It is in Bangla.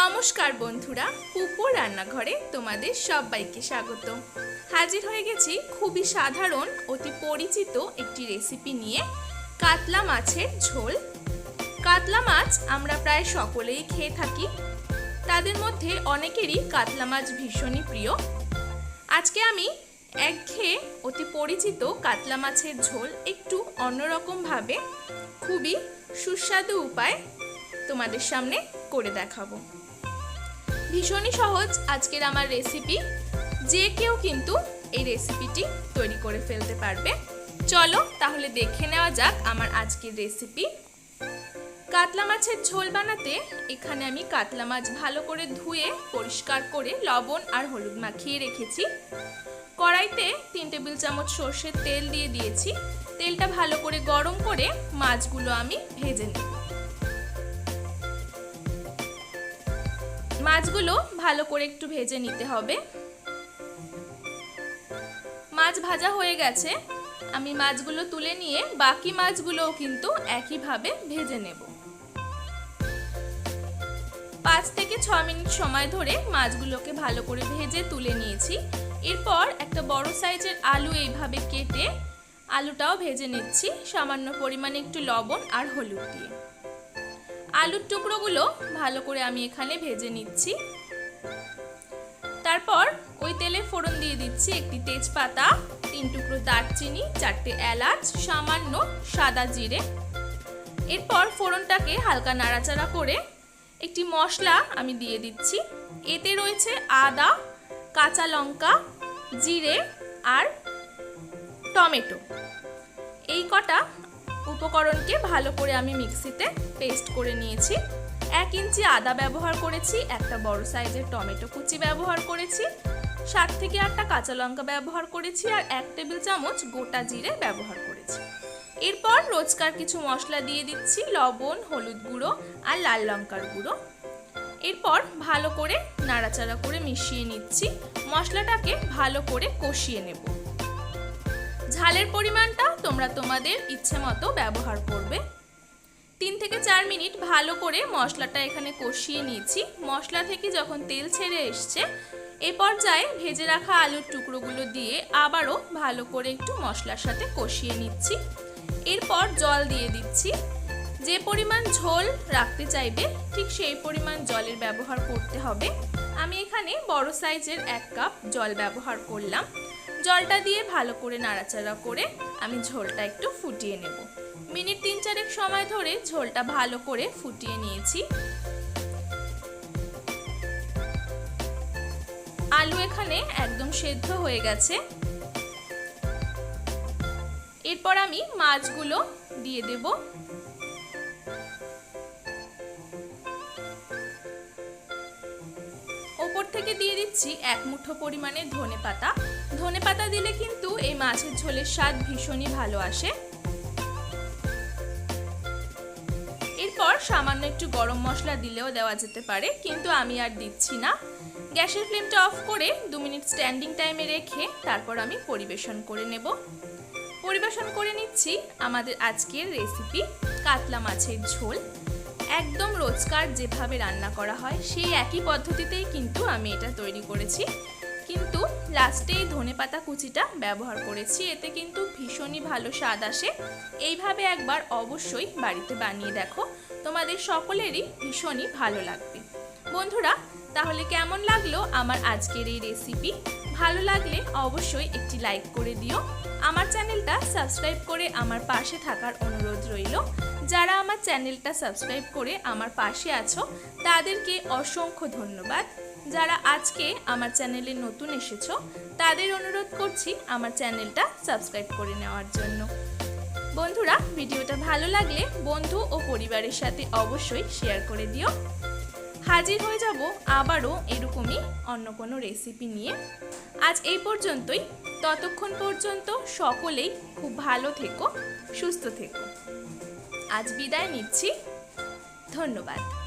নমস্কার বন্ধুরা, পুপো রান্নাঘরে তোমাদের সবাইকে স্বাগত। হাজির হয়ে গেছি খুবই সাধারণ, অতি পরিচিত একটি রেসিপি নিয়ে, কাতলা মাছের ঝোল। কাতলা মাছ আমরা প্রায় সকলেই খেয়ে থাকি। তাদের মধ্যে অনেকেরই কাতলা মাছ ভীষণই প্রিয়। আজকে আমি একঘেয়ে অতি পরিচিত কাতলা মাছের ঝোল একটু অন্যরকমভাবে, খুবই সুস্বাদু উপায় তোমাদের সামনে করে দেখাবো। ভীষণই সহজ আজকের আমার রেসিপি যে কেউ কিন্তু এই রেসিপিটি তৈরি করে ফেলতে পারবে। চলো তাহলে দেখে নেওয়া যাক আমার আজকের রেসিপি কাতলা মাছের ঝোল বানাতে এখানে আমি কাতলা মাছ ভালো করে ধুয়ে, পরিষ্কার করে লবণ আর হলুদ মাখিয়ে রেখেছি। কড়াইতে তিন টেবিল চামচ সর্ষের তেল দিয়ে দিয়েছি। তেলটা ভালো করে গরম করে মাছগুলো আমি ভেজে নেব। মাছগুলো ভালো করে একটু ভেজে নিতে হবে। মাছ ভাজা হয়ে গেছে। আমি মাছগুলো তুলে নিয়ে বাকি মাছগুলোও কিন্তু একইভাবে ভেজে নেব। পাঁচ থেকে ছ মিনিট সময় ধরে মাছগুলোকে ভালো করে ভেজে তুলে নিয়েছি। এরপর একটা বড় সাইজের আলু এইভাবে কেটে আলুটাও ভেজে নিচ্ছি। সামান্য পরিমাণে একটু লবণ আর হলুদ দিয়ে। আলুর টুকরোগুলো ভালো করে আমি এখানে ভেজে নিচ্ছি। তারপর ওই তেলে ফোড়ন দিয়ে দিচ্ছি একটি তেজপাতা, তিন টুকরো দারচিনি, চারটে এলাচ, সামান্য সাদা জিরে। এরপর ফোড়নটাকে হালকা নাড়াচাড়া করে একটি মশলা আমি দিয়ে দিচ্ছি। এতে রয়েছে আদা, কাঁচা লঙ্কা, জিরে আর টমেটো। এই কটা উপকরণকে ভালো করে আমি মিক্সিতে পেস্ট করে নিয়েছি। এক ইঞ্চি আদা ব্যবহার করেছি, একটা বড় সাইজের টমেটো কুচি ব্যবহার করেছি, সাত থেকে আটটা কাঁচা লঙ্কা ব্যবহার করেছি আর এক টেবিল চামচ গোটা জিরে ব্যবহার করেছি। এরপর রোজকার কিছু মশলা দিয়ে দিচ্ছি, লবণ, হলুদ গুঁড়ো আর লাল লঙ্কার গুঁড়ো। এরপর ভালো করে নাড়াচাড়া করে মিশিয়ে নিচ্ছি। মশলাটাকে ভালো করে কষিয়ে নেব। ঝালের পরিমাণটা তোমরা তোমাদের ইচ্ছে মতো ব্যবহার করবে। তিন থেকে চার মিনিট ভালো করে মশলাটা এখানে কষিয়ে নিয়েছি। মশলা থেকে যখন তেল ছেড়ে এসছে, এ পর্যায়ে ভেজে রাখা আলুর টুকরোগুলো দিয়ে আবারও ভালো করে একটু মশলার সাথে কষিয়ে নিচ্ছি। এরপর জল দিয়ে দিচ্ছি। যে পরিমাণ ঝোল রাখতে চাইবে, ঠিক সেই পরিমাণ জলের ব্যবহার করতে হবে। আমি এখানে বড় সাইজের এক কাপ জল ব্যবহার করলাম। জলটা দিয়ে ভালো করে নাড়াচাড়া করে আমি ঝোলটা একটু ফুটিয়ে নেব। মিনিট তিন চারেক সময় ধরে ঝোলটা ভালো করে ফুটিয়ে নিয়েছি। আলু এখানে একদম সেদ্ধ হয়ে গেছে। এরপর আমি মাছগুলো দিয়ে দেব। থেকে দিয়ে দিচ্ছি এক মুঠো পরিমাণে ধনে পাতা। ধনে পাতা দিলে কিন্তু এই মাছের ঝোলের স্বাদ ভীষণই ভালো আসে। এরপর সামান্য একটু গরম মশলা দিলেও দেওয়া যেতে পারে, কিন্তু আমি আর দিচ্ছি না। গ্যাসের ফ্লেমটা অফ করে দু মিনিট স্ট্যান্ডিং টাইমে রেখে তারপর আমি পরিবেশন করে নেব। পরিবেশন করে নিচ্ছি আমাদের আজকের রেসিপি, কাতলা মাছের ঝোল। একদম রোজকার যেভাবে রান্না করা হয়, সেই একই পদ্ধতিতেই কিন্তু আমি এটা তৈরি করেছি। কিন্তু লাস্টে এই ধনে পাতা কুচিটা ব্যবহার করেছি, এতে কিন্তু ভীষণই ভালো স্বাদ আসে। এইভাবে একবার অবশ্যই বাড়িতে বানিয়ে দেখো, তোমাদের সকলেরই ভীষণই ভালো লাগবে। বন্ধুরা, তাহলে কেমন লাগল আমার আজকের এই রেসিপি ভালো লাগলে অবশ্যই একটি লাইক করে দিও। আমার চ্যানেলটা সাবস্ক্রাইব করে আমার পাশে থাকার অনুরোধ রইল। যারা আমার চ্যানেলটা সাবস্ক্রাইব করে আমার পাশে আছো, তাদেরকে অসংখ্য ধন্যবাদ। যারা আজকে আমার চ্যানেলে নতুন এসেছ, তাদের অনুরোধ করছি আমার চ্যানেলটা সাবস্ক্রাইব করে নেওয়ার জন্য। বন্ধুরা, ভিডিওটা ভালো লাগলে বন্ধু ও পরিবারের সাথে অবশ্যই শেয়ার করে দিও। হাজির হয়ে যাব আবারও এরকমই অন্য কোনো রেসিপি নিয়ে। আজ এই পর্যন্তই। ততক্ষণ পর্যন্ত সকলেই খুব ভালো থেকো, সুস্থ থেকো। আজ বিদায় নিচ্ছি। ধন্যবাদ।